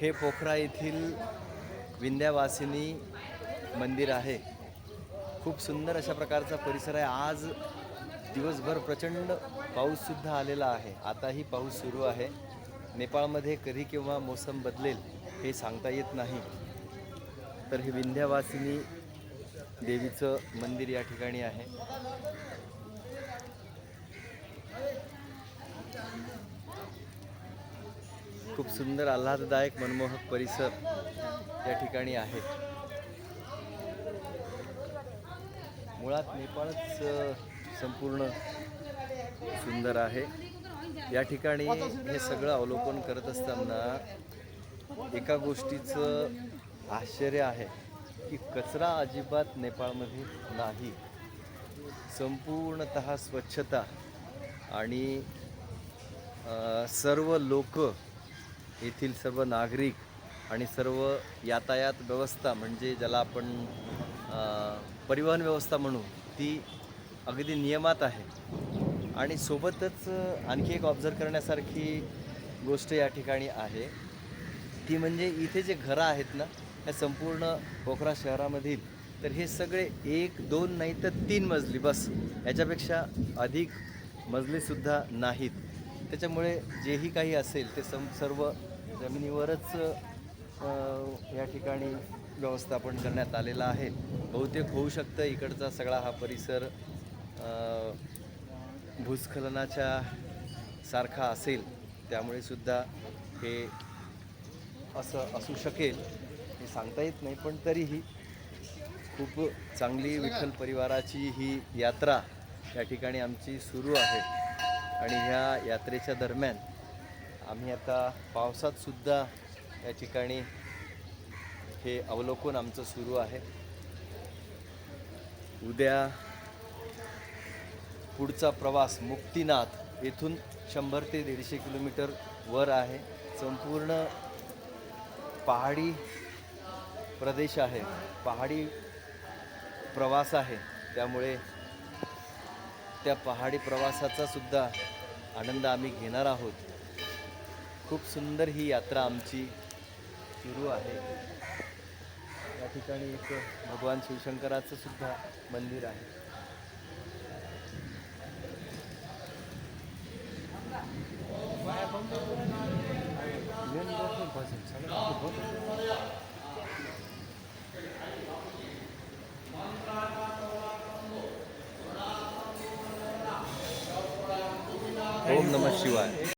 हे पोखरा येथील विंध्यावासिनी मंदिर आहे. खूप सुंदर अशा प्रकारचा परिसर आहे. आज दिवसभर प्रचंड पाऊससुद्धा आलेला आहे. आताही पाऊस सुरू आहे. नेपाळमध्ये कधी किंवा मोसम बदलेल हे सांगता येत नाही. तर हे विंध्यावासिनी देवीचं मंदिर या ठिकाणी आहे. खूप सुंदर आल्हाददायक मनमोहक परिसर या ठिकाणी आहे. मुळात नेपाळच संपूर्ण सुंदर आहे. या ठिकाणी हे सगळं अवलोकन करत असताना एका गोष्टीचं आश्चर्य आहे की कचरा अजिबात नेपाळमध्ये नाही. संपूर्णत स्वच्छता आणि सर्व लोक येथील सर्व नागरिक आणि सर्व यातायात व्यवस्था म्हणजे ज्याला आपण परिवहन व्यवस्था म्हणू ती अगदी नियमात आहे. आणि सोबतच आणखी एक ऑब्झर्व करण्यासारखी गोष्ट या ठिकाणी आहे. ती म्हणजे इथे जे घरं आहेत ना ह्या संपूर्ण पोखरा शहरामधील तर हे सगळे एक दोन नाही तर तीन मजली बस याच्यापेक्षा अधिक मजलीसुद्धा नाहीत. त्याच्यामुळे जेही काही असेल ते सम सर्व जमिनीवरच या ठिकाणी व्यवस्थापन करण्यात आलेलं आहे. बहुतेक होऊ शकतं इकडचा सगळा हा परिसर भूस्खलनाच्या सारखा असेल. त्यामुळे सुद्धा हे असं असू शकेल. हे सांगता येत नाही पण तरीही खूप चांगली विठ्ठल परिवाराची ही यात्रा या ठिकाणी आमची सुरू आहे. आणि ह्या यात्रेच्या दरम्यान आम्ही आता पावसातसुद्धा या ठिकाणी हे अवलोकन आमचं सुरू आहे. उद्या पुढचा प्रवास मुक्तीनाथ येथून शंभर ते दीडशे किलोमीटर वर आहे. संपूर्ण पहाडी प्रदेश आहे. पहाडी प्रवास आहे. त्यामुळे त्या पहाडी प्रवासाचा सुद्धा आनंद आम्ही घेणार आहोत. खूप सुंदर ही यात्रा आमची सुरू आहे. या ठिकाणी एक भगवान शिवशंकराचं सुद्धा मंदिर आहे. ओम नमः शिवाय